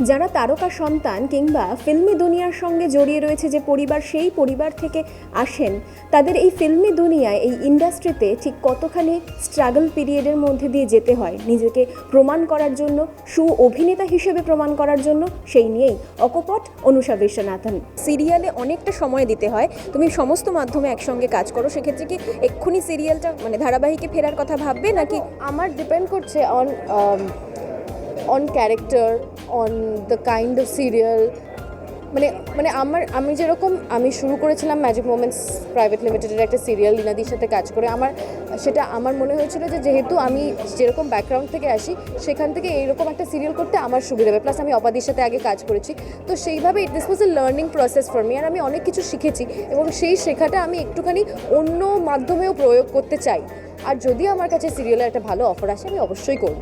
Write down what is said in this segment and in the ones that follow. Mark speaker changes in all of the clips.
Speaker 1: যারা তারকা সন্তান কিংবা ফিল্মি দুনিয়ার সঙ্গে জড়িয়ে রয়েছে যে পরিবার, সেই পরিবার থেকে আসেন। তাদের এই ফিল্মি দুনিয়ায়, এই ইন্ডাস্ট্রিতে ঠিক কতখানি স্ট্রাগল পিরিয়ডের মধ্যে দিয়ে যেতে হয়? নিজেকে প্রমাণ করার জন্য সু অভিনেতা হিসেবে প্রমাণ করার জন্য, সেই নিয়েই অকপট অনুষা বিশ্বনাথন। সিরিয়ালে অনেকটা সময় দিতে হয়। তুমি সমস্ত মাধ্যমে একসঙ্গে কাজ করো। সেক্ষেত্রে কি এক্ষুনি সিরিয়ালটা মানে ধারাবাহিকে ফেরার কথা ভাববে নাকি?
Speaker 2: আমার ডিপেন্ড করছে on on character on the kind of serial মানে মানে আমার, আমি যেরকম, আমি শুরু করেছিলাম ম্যাজিক মোমেন্টস প্রাইভেট লিমিটেডের একটা সিরিয়াল লিনাদির সাথে কাজ করে। আমার, সেটা আমার মনে হয়েছিল যে যেহেতু আমি যেরকম ব্যাকগ্রাউন্ড থেকে আসি, সেখান থেকে এইরকম একটা সিরিয়াল করতে আমার সুবিধা হবে। প্লাস আমি অপাদির সাথে আগে কাজ করেছি। তো সেইভাবে this was a learning process for me আর আমি অনেক কিছু শিখেছি এবং সেই শেখাটা আমি একটুখানি অন্য মাধ্যমেও প্রয়োগ করতে চাই। আর যদি আমার কাছে সিরিয়ালের একটা ভালো অফার আসে আমি অবশ্যই করব।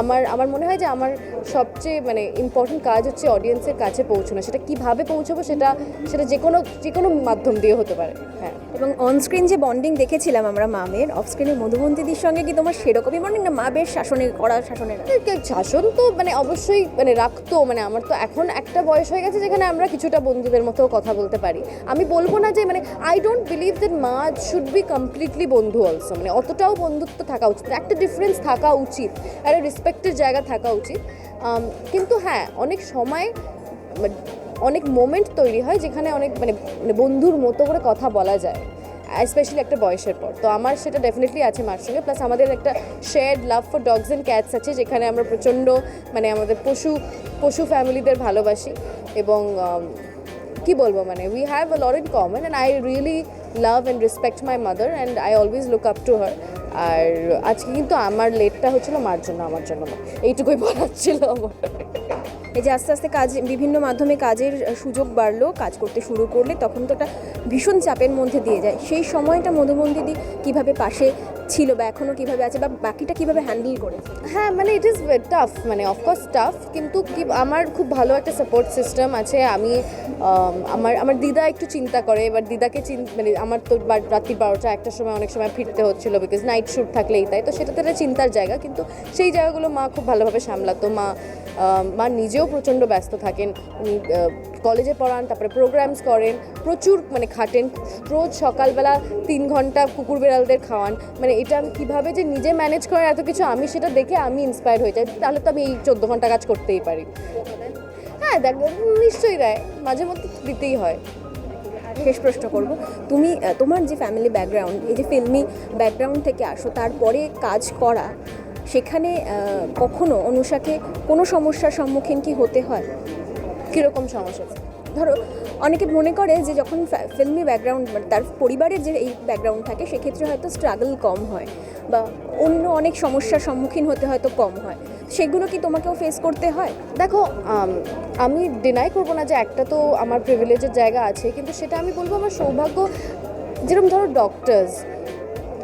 Speaker 2: আমার আমার মনে হয় যে আমার সবচেয়ে মানে ইম্পর্টেন্ট কাজ হচ্ছে অডিয়েন্সের কাছে পৌঁছানো। সেটা কীভাবে পৌঁছাবো সেটা সেটা যে কোনো যে কোনো মাধ্যম দিয়ে হতে পারে। হ্যাঁ।
Speaker 1: এবং অনস্ক্রিন যে বন্ডিং দেখেছিলাম আমরা মামের অফ স্ক্রিনে মধুমন্তিদির সঙ্গে কি তোমার সেরকমই বন্ডিং না মা বেশ শাসনের? করা শাসনের
Speaker 2: শাসন তো মানে অবশ্যই মানে রাখতো মানে আমার তো এখন একটা বয়স হয়ে গেছে যেখানে আমরা কিছুটা বন্ধুদের মতো কথা বলতে পারি। আমি বলব না যে মানে আই ডোন্ট বিলিভ দ্যাট মা শুড বি কমপ্লিটলি বন্ধু অলসো মানে অতটাও বন্ধুত্ব থাকা উচিত একটা ডিফারেন্স থাকা উচিত, একটা রেসপেক্টের জায়গা থাকা উচিত। কিন্তু হ্যাঁ অনেক সময় মানে অনেক মোমেন্ট তৈরি হয় যেখানে অনেক মানে মানে বন্ধুর মতো করে কথা বলা যায় স্পেশালি একটা বয়সের পর। তো আমার সেটা ডেফিনেটলি আছে মার সঙ্গে প্লাস আমাদের একটা shared love for dogs and cats আছে যেখানে আমরা প্রচণ্ড মানে আমাদের পশু পশু ফ্যামিলিদের ভালোবাসি এবং কি বলব মানে we have a lot in common and I really love and respect my mother and I always look up to her আর আজকে কিন্তু আমার লেটটা হচ্ছিল মার জন্য, আমার জন্য এইটুকুই বলার ছিল আমার।
Speaker 1: এই যে আস্তে আস্তে কাজ, বিভিন্ন মাধ্যমে কাজের সুযোগ বাড়লো, কাজ করতে শুরু করলে তখন তো একটা ভীষণ চাপের মধ্যে দিয়ে যায়। সেই সময়টা মধুমন্দিদি কীভাবে পাশে ছিল বা এখনও কীভাবে আছে বা বাকিটা কীভাবে হ্যান্ডেল করেছে
Speaker 2: হ্যাঁ মানে ইট ইজ টাফ মানে অফকোর্স টাফ কিন্তু কি, আমার খুব ভালো একটা সাপোর্ট সিস্টেম আছে। আমি আমার আমার দিদা একটু চিন্তা করে এবার দিদাকে চিন মানে আমার তো রাত্রি বারোটা, একটার সময় অনেক সময় ফিরতে হচ্ছিল বিকজ নাইট শ্যুট থাকলেই তাই, তো সেটা তো চিন্তার জায়গা। কিন্তু সেই জায়গাগুলো মা খুব ভালোভাবে সামলাতো। মা মা নিজেও প্রচণ্ড ব্যস্ত থাকেন। উনি কলেজে পড়ান, তারপরে প্রোগ্রামস করেন, প্রচুর মানে খাটেন। রোজ সকালবেলা তিন ঘণ্টা কুকুর বেড়ালদের খাওয়ান। মানে এটা আমি কীভাবে যে নিজে ম্যানেজ করেন এত কিছু আমি সেটা দেখে আমি ইন্সপায়ার হয়ে যাই। তাহলে তো আমি এই চোদ্দ ঘণ্টা কাজ করতেই পারি। হ্যাঁ দেখ নিশ্চয়ই দেয় মাঝে মধ্যে দিতেই হয়।
Speaker 1: শেষ প্রশ্ন করব। তুমি তোমার যে ফ্যামিলি ব্যাকগ্রাউন্ড এই যে ফিল্মি ব্যাকগ্রাউন্ড থেকে আসো তারপরে কাজ করা সেখানে কখনো অনুষাকে কোনো সমস্যার সম্মুখীন কি হতে হয়?
Speaker 2: কীরকম সমস্যা?
Speaker 1: ধরো, অনেকে মনে করে যে যখন ফিল্মি ব্যাকগ্রাউন্ড মানে তার পরিবারের যে এই ব্যাকগ্রাউন্ড থাকে, সেক্ষেত্রে হয়তো স্ট্রাগল কম হয় বা অন্য অনেক সমস্যার সম্মুখীন হতে হয়তো কম হয়। সেগুলো কি তোমাকেও ফেস করতে হয়?
Speaker 2: দেখো, আমি ডিনাই করব না যে একটা তো আমার প্রিভিলেজের জায়গা আছে, কিন্তু সেটা আমি বলব আমার সৌভাগ্য, যেরকম ধরো ডক্টরস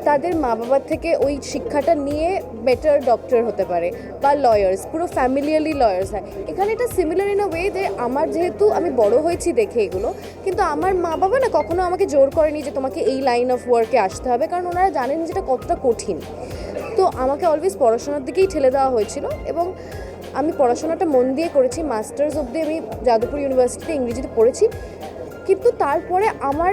Speaker 2: তাদের মা বাবার থেকে ওই শিক্ষাটা নিয়ে বেটার ডক্টর হতে পারে বা লয়ার্স পুরো ফ্যামিলিয়ালি লয়ার্স হয়। এখানে এটা সিমিলার ইন আ ওয়ে যে আমার যেহেতু আমি বড় হয়েছি দেখে এগুলো, কিন্তু আমার মা বাবা না কখনো আমাকে জোর করেনি যে তোমাকে এই লাইন অফ ওয়ার্কে আসতে হবে, কারণ ওনারা জানেন যেটা কতটা কঠিন। তো আমাকে অলওয়েজ পড়াশোনার দিকেই ঠেলে দেওয়া হয়েছিল এবং আমি পড়াশোনাটা মন দিয়ে করেছি। মাস্টার্স অবধি আমি যাদবপুর ইউনিভার্সিটিতে ইংরেজিতে পড়েছি। কিন্তু তারপরে আমার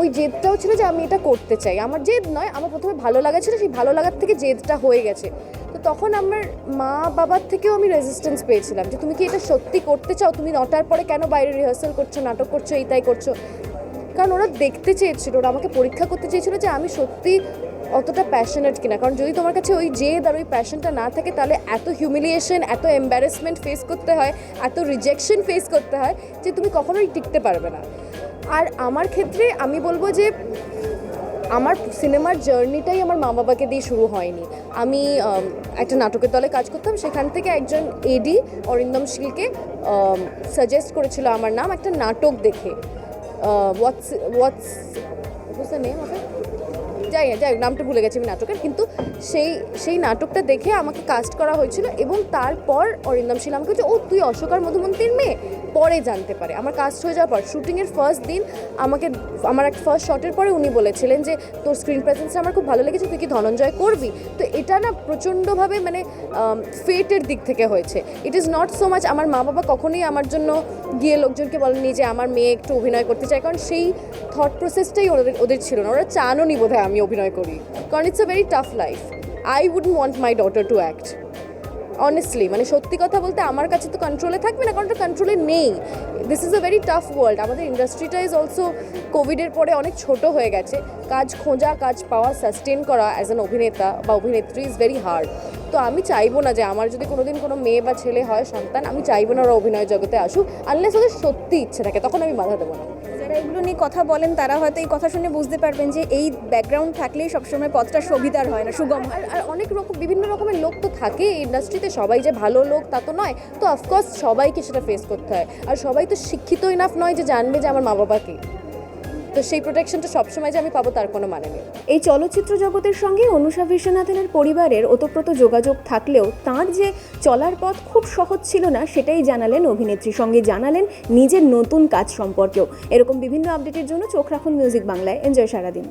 Speaker 2: ওই জেদটাও ছিল যে আমি এটা করতে চাই। আমার জেদ নয়, আমার প্রথমে ভালো লাগা ছিল, সেই ভালো লাগার থেকে জেদটা হয়ে গেছে। তো তখন আমার মা বাবার থেকেও আমি রেজিস্ট্যান্স পেয়েছিলাম যে, তুমি কি এটা সত্যি করতে চাও? তুমি নটার পরে কেন বাইরে রিহার্সাল করছ, নাটক করছ, এই তাই করছ? কারণ ওরা দেখতে চেয়েছিল, ওরা আমাকে পরীক্ষা করতে চেয়েছিল যে, আমি সত্যি অতটা প্যাশনেট কিনা। কারণ যদি তোমার কাছে ওই জেদ আর ওই প্যাশনটা না থাকে, তাহলে এত হিউমিলিয়েশন এত এম্বারেসমেন্ট ফেস করতে হয়, এত রিজেকশন ফেস করতে হয় যে, তুমি কখনোই টিকতে পারবে না। আর আমার ক্ষেত্রে আমি বলব যে আমার সিনেমার জার্নিটাই আমার মা বাবাকে দিয়ে শুরু হয়নি। আমি একটা নাটকের দলে কাজ করতাম, সেখান থেকে একজন এডি অরিন্দম শীলকে সাজেস্ট করেছিল আমার নাম একটা নাটক দেখে। হোয়াটস হোয়াটস নেম ওকে যাই যাই, নামটা ভুলে গেছি আমি নাটকের, কিন্তু সেই সেই নাটকটা দেখে আমাকে কাস্ট করা হয়েছিল এবং তারপর অরিন্দম শীল আমাকে বলছে, ও, তুই অশোকার মধুমন্তীর মেয়ে? পরে জানতে পারে। আমার কাস্ট হয়ে যাওয়ার পর শুটিংয়ের ফার্স্ট দিন আমাকে, আমার এক ফার্স্ট শটের পরে উনি বলেছিলেন যে, তোর স্ক্রিন প্রেজেন্সটা আমার খুব ভালো লেগেছে, তুই কি ধনঞ্জয় করবি? তো এটা না প্রচণ্ডভাবে মানে ফেটের দিক থেকে হয়েছে। It is not so much আমার মা বাবা কখনোই আমার জন্য গিয়ে লোকজনকে বলেনি যে, আমার মেয়ে একটু অভিনয় করতে চায়। কারণ সেই থট প্রসেসটাই ওদের ওদের ছিল না। ওরা চানও নি বোধহয় আমি অভিনয় করি। কারণ it's a very tough life I would want my daughter to act honestly মানে সত্যি কথা বলতে আমার কাছে তো কন্ট্রোলে থাকবে না, কারণ ওটা কন্ট্রোলে নেই। This is a very tough world আমাদের ইন্ডাস্ট্রিটা ইজ অলসো কোভিডের পরে অনেক ছোট হয়ে গেছে। কাজ খোঁজা, কাজ পাওয়া সাস্টেন করা অ্যাজ অ্যান অভিনেতা বা অভিনেত্রী ইজ ভেরি হার্ড তো আমি চাইব না যে আমার যদি কোনোদিন কোনো মেয়ে বা ছেলে হয়, সন্তান, আমি চাইব না ওরা অভিনয় জগতে আসুক আনলেস ওদের সত্যি ইচ্ছে থাকে, তখন আমি বাধা দেবো না।
Speaker 1: যারা এগুলো নিয়ে কথা বলেন, তারা হয়তো এই কথা শুনে বুঝতে পারবেন যে এই ব্যাকগ্রাউন্ড থাকলেই সবসময় পথটা সুবিধার হয় না, সুগম
Speaker 2: আর আর অনেক রকম, বিভিন্ন রকমের লোক তো থাকে ইন্ডাস্ট্রিতে সবাই যে ভালো লোক তা তো নয়। তো অফকোর্স সবাইকে সেটা ফেস করতে হয়। আর সবাই তো শিক্ষিত ইনাফ নয় যে জানবে যে আমার মা বাবা কি। তো সেই প্রোটেকশনটা সবসময় যে আমি পাবো তার কোনো মানে নেই।
Speaker 1: এই চলচ্চিত্র জগতের সঙ্গে অনুষা বিশ্বনাথনের পরিবারের ওতপ্রোত যোগাযোগ থাকলেও তার যে চলার পথ খুব সহজ ছিল না, সেটাই জানালেন অভিনেত্রী। সঙ্গে জানালেন নিজের নতুন কাজ সম্পর্কেও। এরকম বিভিন্ন আপডেটের জন্য চোখ রাখুন মিউজিক বাংলায়। এনজয় সারাদিন।